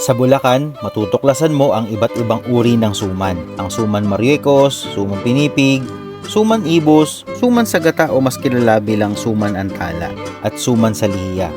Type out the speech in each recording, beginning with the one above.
Sa Bulacan, matutuklasan mo ang iba't ibang uri ng suman. Ang suman mariekos, suman pinipig, suman ibos, suman sagata o mas kilala bilang suman antala, at suman salihiya.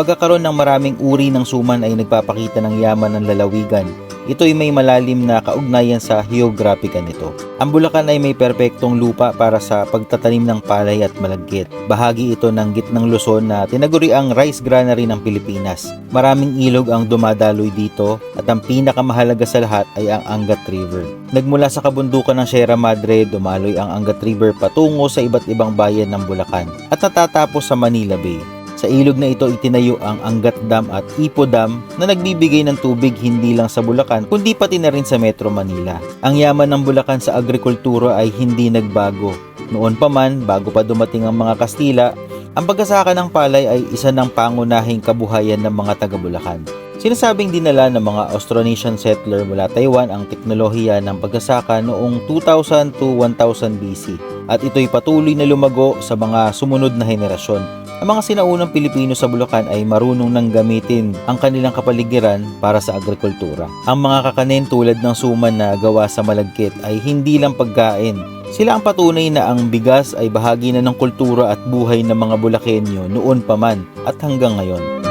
Pagkakaroon ng maraming uri ng suman ay nagpapakita ng yaman ng lalawigan. Ito ay may malalim na kaugnayan sa geographica nito. Ang Bulacan ay may perpektong lupa para sa pagtatanim ng palay at malagkit. Bahagi ito ng gitnang Luzon na tinaguri ang rice granary ng Pilipinas. Maraming ilog ang dumadaloy dito at ang pinakamahalaga sa lahat ay ang Angat River. Nagmula sa kabundukan ng Sierra Madre, dumaloy ang Angat River patungo sa iba't ibang bayan ng Bulacan at natatapos sa Manila Bay. Sa ilog na ito itinayo ang Angat Dam at Ipo Dam na nagbibigay ng tubig hindi lang sa Bulacan kundi pati na rin sa Metro Manila. Ang yaman ng Bulacan sa agrikultura ay hindi nagbago. Noon pa man, bago pa dumating ang mga Kastila, ang pagkasaka ng palay ay isa ng pangunahing kabuhayan ng mga taga Bulacan. Sinasabing dinala ng mga Austronesian settler mula Taiwan ang teknolohiya ng pagkasaka noong 2000 to 1000 BC at ito'y patuloy na lumago sa mga sumunod na henerasyon. Ang mga sinaunang Pilipino sa Bulacan ay marunong nang gamitin ang kanilang kapaligiran para sa agrikultura. Ang mga kakanin tulad ng suman na gawa sa malagkit ay hindi lang pagkain. Sila ang patunay na ang bigas ay bahagi na ng kultura at buhay ng mga Bulakenyo noon pa man at hanggang ngayon.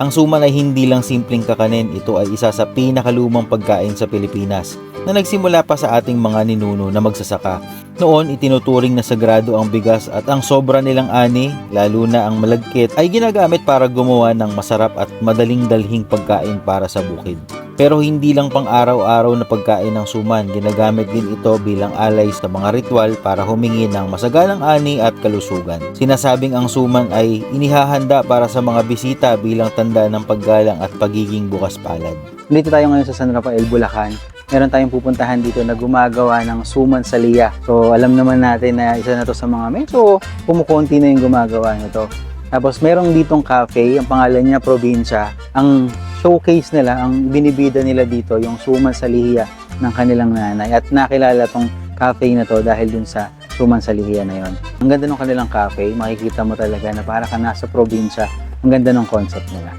Ang suman ay hindi lang simpleng kakanin, ito ay isa sa pinakalumang pagkain sa Pilipinas na nagsimula pa sa ating mga ninuno na magsasaka. Noon, itinuturing na sagrado ang bigas at ang sobra nilang ani, lalo na ang malagkit, ay ginagamit para gumawa ng masarap at madaling dalhing pagkain para sa bukid. Pero hindi lang pang araw-araw na pagkain ng suman, ginagamit din ito bilang alay sa mga ritual para humingi ng masagalang ani at kalusugan. Sinasabing ang suman ay inihahanda para sa mga bisita bilang tanda ng paggalang at pagiging bukas palad. Dito tayo ngayon sa San Rafael, Bulacan. Meron tayong pupuntahan dito na gumagawa ng suman salia. So, alam naman natin na isa na to sa mga medyo kumukunti na yung gumagawa nito. Tapos, merong ditong cafe, ang pangalan niya Probinsya. Ang showcase nila, ang binibida nila dito, yung suman salihiya ng kanilang nanay. At nakilala tong cafe na to dahil dun sa suman salihiya na yon. Ang ganda ng kanilang cafe, makikita mo talaga na para ka nasa probinsya. Ang ganda ng concept nila.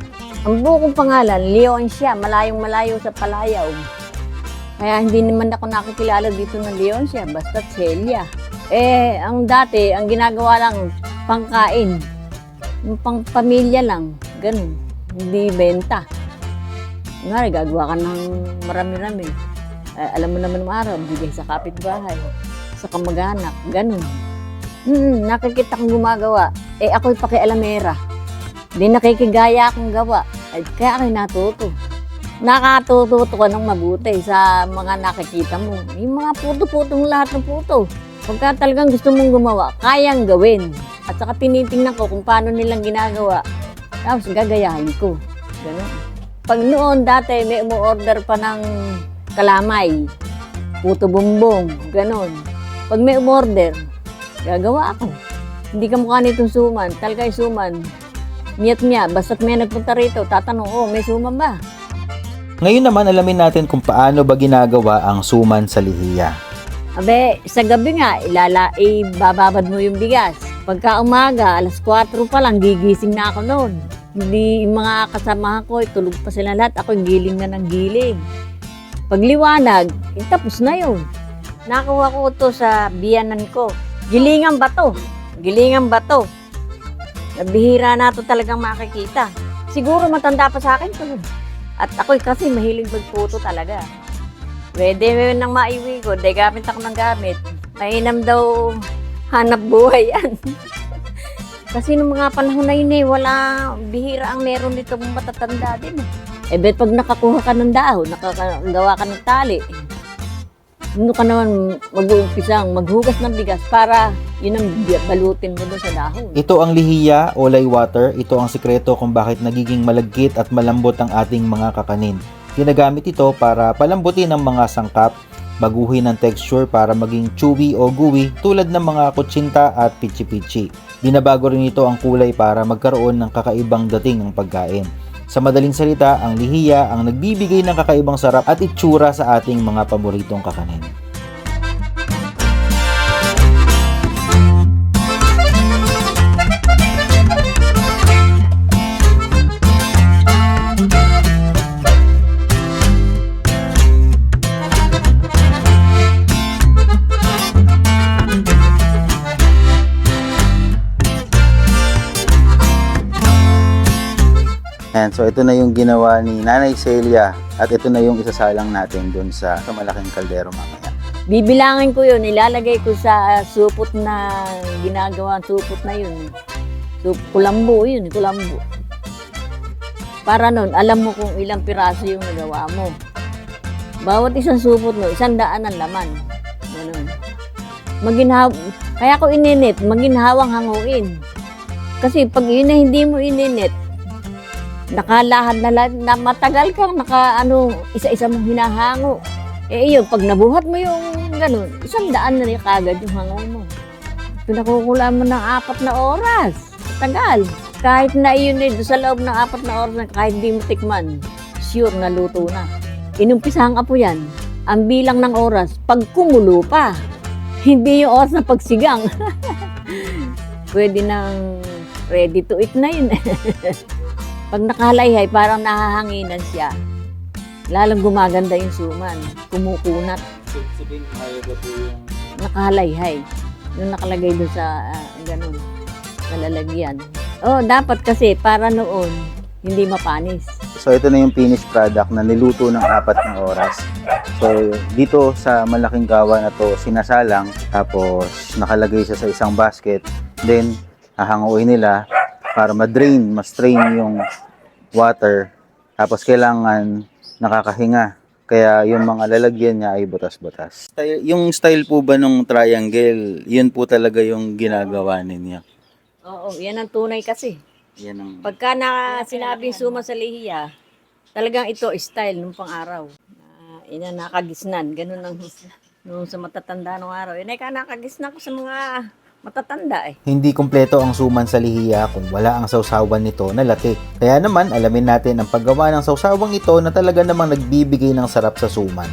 Ang bukong pangalan, Leon siya, malayong malayo sa Palayaw. Kaya hindi naman ako nakikilala dito ng Leon siya, basta Celia. Eh, ang dati, ang ginagawa lang, pangkain. Yung pang pamilya lang, ganun. Hindi benta. Nga, gagawa ka ng marami-rami. Eh, alam mo naman araw, bigay sa kapitbahay, sa kamag-anak, ganun. Hmm, nakikita kong gumagawa. Eh, ako'y pakialamera. Di nakikigaya akong gawa. Ay, kaya ako'y natuto. Nakatututo ka ng mabuti sa mga nakikita mo. Yung mga puto-putong lahat ng puto. Pagka talagang gusto mong gumawa, kayang gawin. At saka tinitingnan ko kung paano nilang ginagawa. Tapos gagayahin ko. Ganun. Pag noon dati may umu-order pa ng kalamay, puto bumbong, ganun. Pag may umorder, gagawa ako. Hindi ka mukha nitong suman. Talaga yung suman, Miyat miya, basta't may nagpunta rito, tatanong, oh, may suman ba? Ngayon naman alamin natin kung paano ba ginagawa ang suman sa lihiya. Abe, sa gabi nga, ilala, ibababad mo yung bigas. Pagka umaga, alas 4 pa lang, gigising na ako noon. Hindi, yung mga kasamahan ko, tulog pa sila lahat. Ako giling na ng giling. Pagliwanag, eh, tapos na yun. Nakuha ko to sa biyanan ko. Gilingan bato. Gilingan bato. Nabihira na to talagang makikita. Siguro matanda pa sa akin to. At ako'y kasi mahilig magputo talaga. Pwede mo nang maiwi ko, dahil gamit ako ng gamit. Mainam daw hanap buhay yan. Kasi nung mga panahon na yun eh, wala, bihira ang meron dito matatanda din eh. Eh, bet pag nakakuha ka ng dahon, nakagawa ka ng tali, Ano ka naman mag-uumpisang maghugas ng bigas para yun ang balutin mo sa dahon. Ito ang lihiya o lay water. Ito ang sikreto kung bakit nagiging malagkit at malambot ang ating mga kakanin. Ginagamit ito para palambutin ang mga sangkap, baguhin ang texture para maging chewy o gooey tulad ng mga kutsinta at pichi-pichi. Binabago rin ito ang kulay para magkaroon ng kakaibang dating ng pagkain. Sa madaling salita, ang lihiya ang nagbibigay ng kakaibang sarap at itsura sa ating mga paboritong kakanin. Ayan, so ito na yung ginawa ni Nanay Celia at ito na yung isasalang natin dun sa, sa malaking kaldero mamaya. Bibilangin ko yun, ilalagay ko sa supot na ginagawa, supot na yun. Sup, kulambo yun, kulambo. Para nun, alam mo kung ilang piraso yung nagawa mo. Bawat isang supot mo, isang daan ang laman. Ganun. Maginhaw, kaya ko ininit, maginhawang hanguin. Kasi pag yun na hindi mo ininit, nakalahad na, na matagal kang naka ano, isa-isa mong hinahango. Eh yun, pag nabuhat mo yung ganun, isang daan na rin kagad yung hango mo. Pinakukulaan mo ng apat na oras. Tagal. Kahit na yun eh, sa loob ng apat na oras na kahit di mo tikman, sure na luto na. Inumpisahan ka po yan. Ang bilang ng oras, pag kumulo pa. Hindi yung oras na pagsigang. Pwede nang ready to eat na yun. pag nakalayhay, parang nahahanginan siya. Lalong gumaganda yung suman. Kumukunat. Sabihin kaya ba po yung nakahalayhay. Yung nakalagay doon sa ah, ganun, sa lalagyan. Oh, dapat kasi para noon, hindi mapanis. So ito na yung finished product na niluto ng apat na oras. So dito sa malaking gawa na to sinasalang tapos nakalagay siya sa isang basket. Then hahanguin nila para ma-drain, ma-strain yung water. Tapos kailangan nakakahinga. Kaya yung mga lalagyan niya ay butas-butas. Yung style po ba nung triangle, yun po talaga yung ginagawa ninyo. Oo, yan ang tunay kasi. Yan ang Pagka na sinabing suma sa lihiya, talagang ito style nung pang-araw. Uh, ina nakagisnan, ganun ang nung sa matatanda nung araw. Yan ay ka nakagisnan ko sa mga matatanda eh. Hindi kumpleto ang suman sa lihiya kung wala ang sausawan nito na latik. Kaya naman alamin natin ang paggawa ng sausawang ito na talaga namang nagbibigay ng sarap sa suman.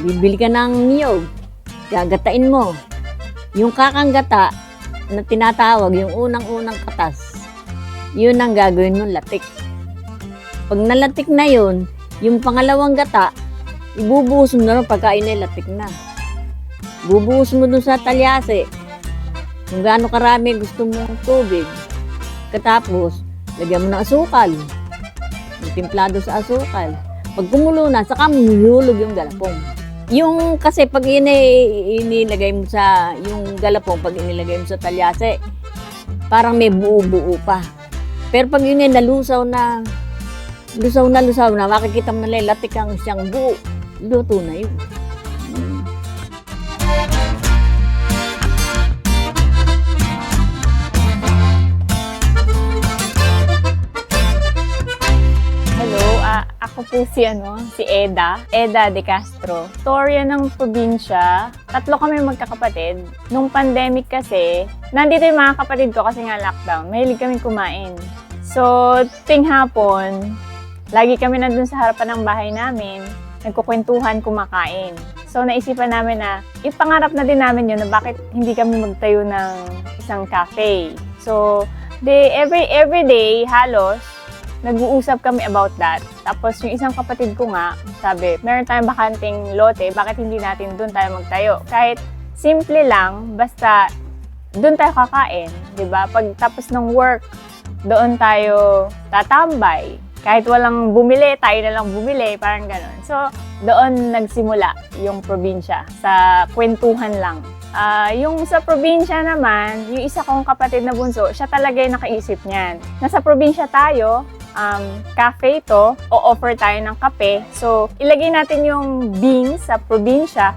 Bibili ka ng niyog, gagatain mo. Yung kakanggata na tinatawag, yung unang-unang katas, yun ang gagawin mo latik. Pag nalatik na yun, yung pangalawang gata, ibubuhos mo na rin pagkain ay latik na. Bubuhos mo dun sa talyase, kung gaano karami gusto mong tubig. Katapos, lagyan mo ng asukal. Yung timplado sa asukal. Pag kumulo na, saka mo hulog yung galapong. Yung kasi pag ini inilagay mo sa yung galapong pag inilagay mo sa talyase, parang may buo-buo pa. Pero pag yun ay nalusaw na lusaw na lusaw na, makikita mo na latik ang siyang buo. Luto na yun. Po si ano, si Eda, Eda De Castro. Storya ng probinsya. Tatlo kami magkakapatid. Nung pandemic kasi, nandito yung mga kapatid ko kasi nga lockdown. Mahilig kami kumain. So, ting hapon, lagi kami nandun sa harapan ng bahay namin, nagkukwentuhan, kumakain. So, naisipan namin na, ipangarap na din namin yun na bakit hindi kami magtayo ng isang cafe. So, de, every, every day, halos, nag-uusap kami about that. Tapos yung isang kapatid ko nga, sabi, meron tayong bakanting lote, bakit hindi natin doon tayo magtayo? Kahit simple lang, basta doon tayo kakain, 'di ba? Pag tapos ng work, doon tayo tatambay. Kahit walang bumili, tayo na lang bumili, parang ganun. So, doon nagsimula yung probinsya, sa kwentuhan lang. Ah, yung sa probinsya naman, yung isa kong kapatid na bunso, siya talaga yung nakaisip niyan. Nasa probinsya tayo, um, cafe ito, o-offer tayo ng kape. So, ilagay natin yung beans sa probinsya,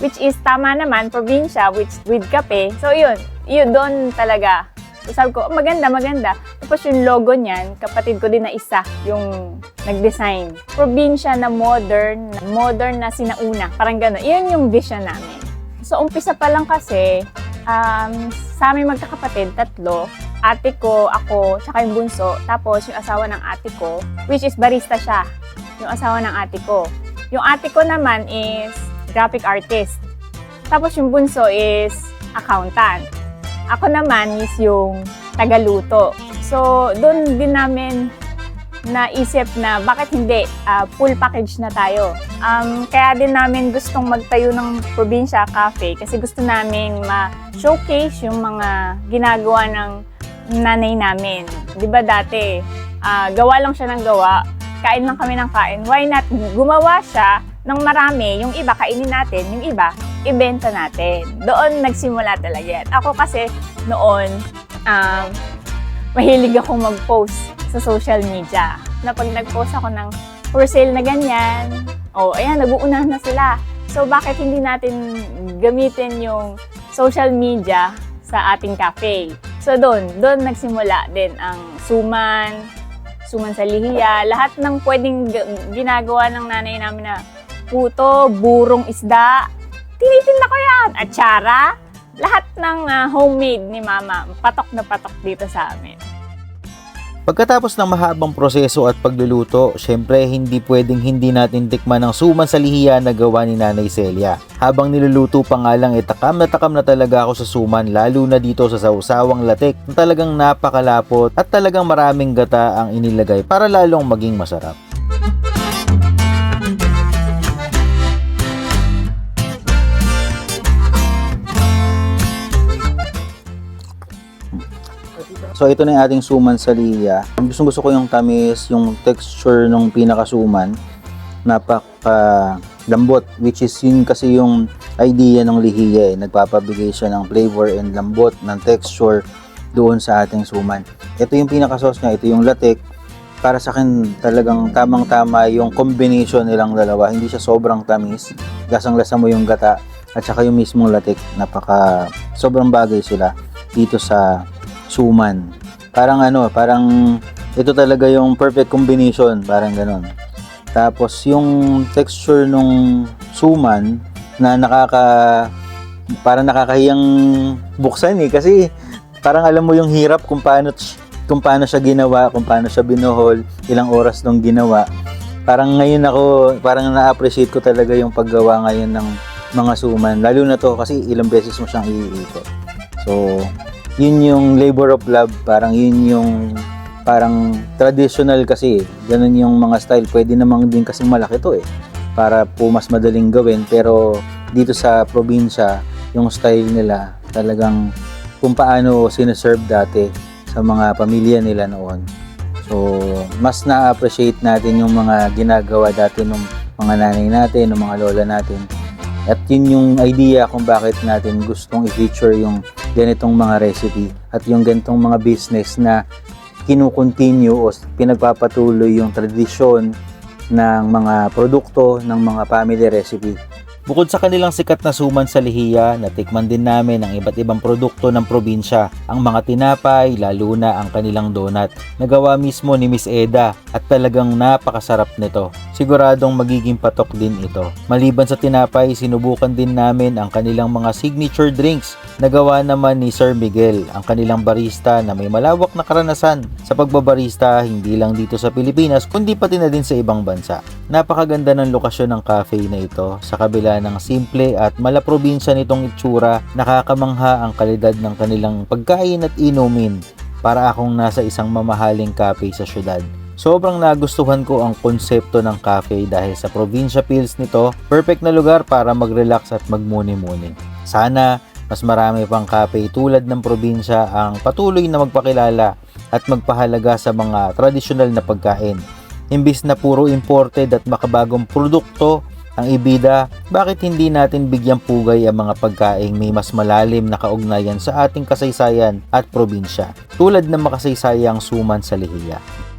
which is tama naman, probinsya which, with kape. So, yun. Yun, doon talaga. So, sabi ko, "Oh, maganda, maganda. Tapos yung logo niyan, kapatid ko din na isa, yung nag-design. Probinsya na modern, modern na sinauna. Parang gano'n. Iyon yung vision namin. So, umpisa pa lang kasi, um, sa aming magkakapatid, tatlo, ate ko, ako, tsaka yung bunso, tapos yung asawa ng ate ko, which is barista siya, yung asawa ng ate ko. Yung ate ko naman is graphic artist. Tapos yung bunso is accountant. Ako naman is yung tagaluto. So, doon din namin naisip na bakit hindi ah, full package na tayo. Um, kaya din namin gustong magtayo ng probinsya cafe kasi gusto namin ma-showcase yung mga ginagawa ng nanay namin. 'Di ba dati, ah, gawa lang siya ng gawa, kain lang kami ng kain. Why not gumawa siya ng marami, yung iba kainin natin, yung iba ibenta natin. Doon nagsimula talaga yan. Ako kasi noon, um, mahilig akong mag-post sa social media. Na pag nag-post ako ng for sale na ganyan, oh, ayan, nag-uunahan na sila. So, bakit hindi natin gamitin yung social media sa ating cafe? So, doon, doon nagsimula din ang suman, suman sa lihiya, lahat ng pwedeng ginagawa ng nanay namin na puto, burong isda, tinitinda ko yan, atsara, lahat ng ah, homemade ni mama, patok na patok dito sa amin. Pagkatapos ng mahabang proseso at pagluluto, syempre hindi pwedeng hindi natin tikman ang suman sa lihiya na gawa ni Nanay Celia. Habang niluluto pa nga lang, eh, takam na takam na talaga ako sa suman, lalo na dito sa sausawang latik na talagang napakalapot at talagang maraming gata ang inilagay para lalong maging masarap. So ito na yung ating suman sa liya. Gusto gusto ko yung tamis, yung texture ng pinakasuman. Napaka lambot which is yun kasi yung idea ng lihiya eh. Nagpapabigay siya ng flavor and lambot ng texture doon sa ating suman. Ito yung pinaka-sauce niya, ito yung latik. Para sa akin talagang tamang-tama yung combination nilang dalawa. Hindi siya sobrang tamis. Lasang-lasa mo yung gata at saka yung mismong latik. Napaka sobrang bagay sila dito sa suman. Parang ano, parang ito talaga yung perfect combination, parang ganun. Tapos yung texture nung suman na nakaka parang nakakahiyang buksan eh kasi parang alam mo yung hirap kung paano kung paano siya ginawa, kung paano siya binuhol, ilang oras nung ginawa. Parang ngayon ako, parang na-appreciate ko talaga yung paggawa ngayon ng mga suman. Lalo na to kasi ilang beses mo siyang iikot. So, yun yung labor of love, parang yun yung parang traditional kasi, ganun yung mga style, pwede namang din kasing malaki to eh, para po mas madaling gawin, pero dito sa probinsya, yung style nila talagang kung paano sineserve dati sa mga pamilya nila noon. So, mas na-appreciate natin yung mga ginagawa dati ng mga nanay natin, ng mga lola natin. At yun yung idea kung bakit natin gustong i-feature yung ganitong mga recipe at yung ganitong mga business na kinukontinue o pinagpapatuloy yung tradisyon ng mga produkto ng mga family recipe. Bukod sa kanilang sikat na suman sa lihiya, natikman din namin ang iba't ibang produkto ng probinsya, ang mga tinapay, lalo na ang kanilang donut. Nagawa mismo ni Miss Eda at talagang napakasarap nito. Siguradong magiging patok din ito. Maliban sa tinapay, sinubukan din namin ang kanilang mga signature drinks. Nagawa naman ni Sir Miguel, ang kanilang barista na may malawak na karanasan sa pagbabarista hindi lang dito sa Pilipinas kundi pati na din sa ibang bansa. Napakaganda ng lokasyon ng cafe na ito sa kabila ng simple at malaprobinsya nitong itsura, nakakamangha ang kalidad ng kanilang pagkain at inumin para akong nasa isang mamahaling cafe sa syudad. Sobrang nagustuhan ko ang konsepto ng cafe dahil sa probinsya feels nito, perfect na lugar para mag-relax at magmuni-muni. Sana mas marami pang cafe tulad ng probinsya ang patuloy na magpakilala at magpahalaga sa mga tradisyonal na pagkain. Imbis na puro imported at makabagong produkto ang ibida, bakit hindi natin bigyang pugay ang mga pagkaing may mas malalim na kaugnayan sa ating kasaysayan at probinsya, tulad ng makasaysayang suman sa lihiya.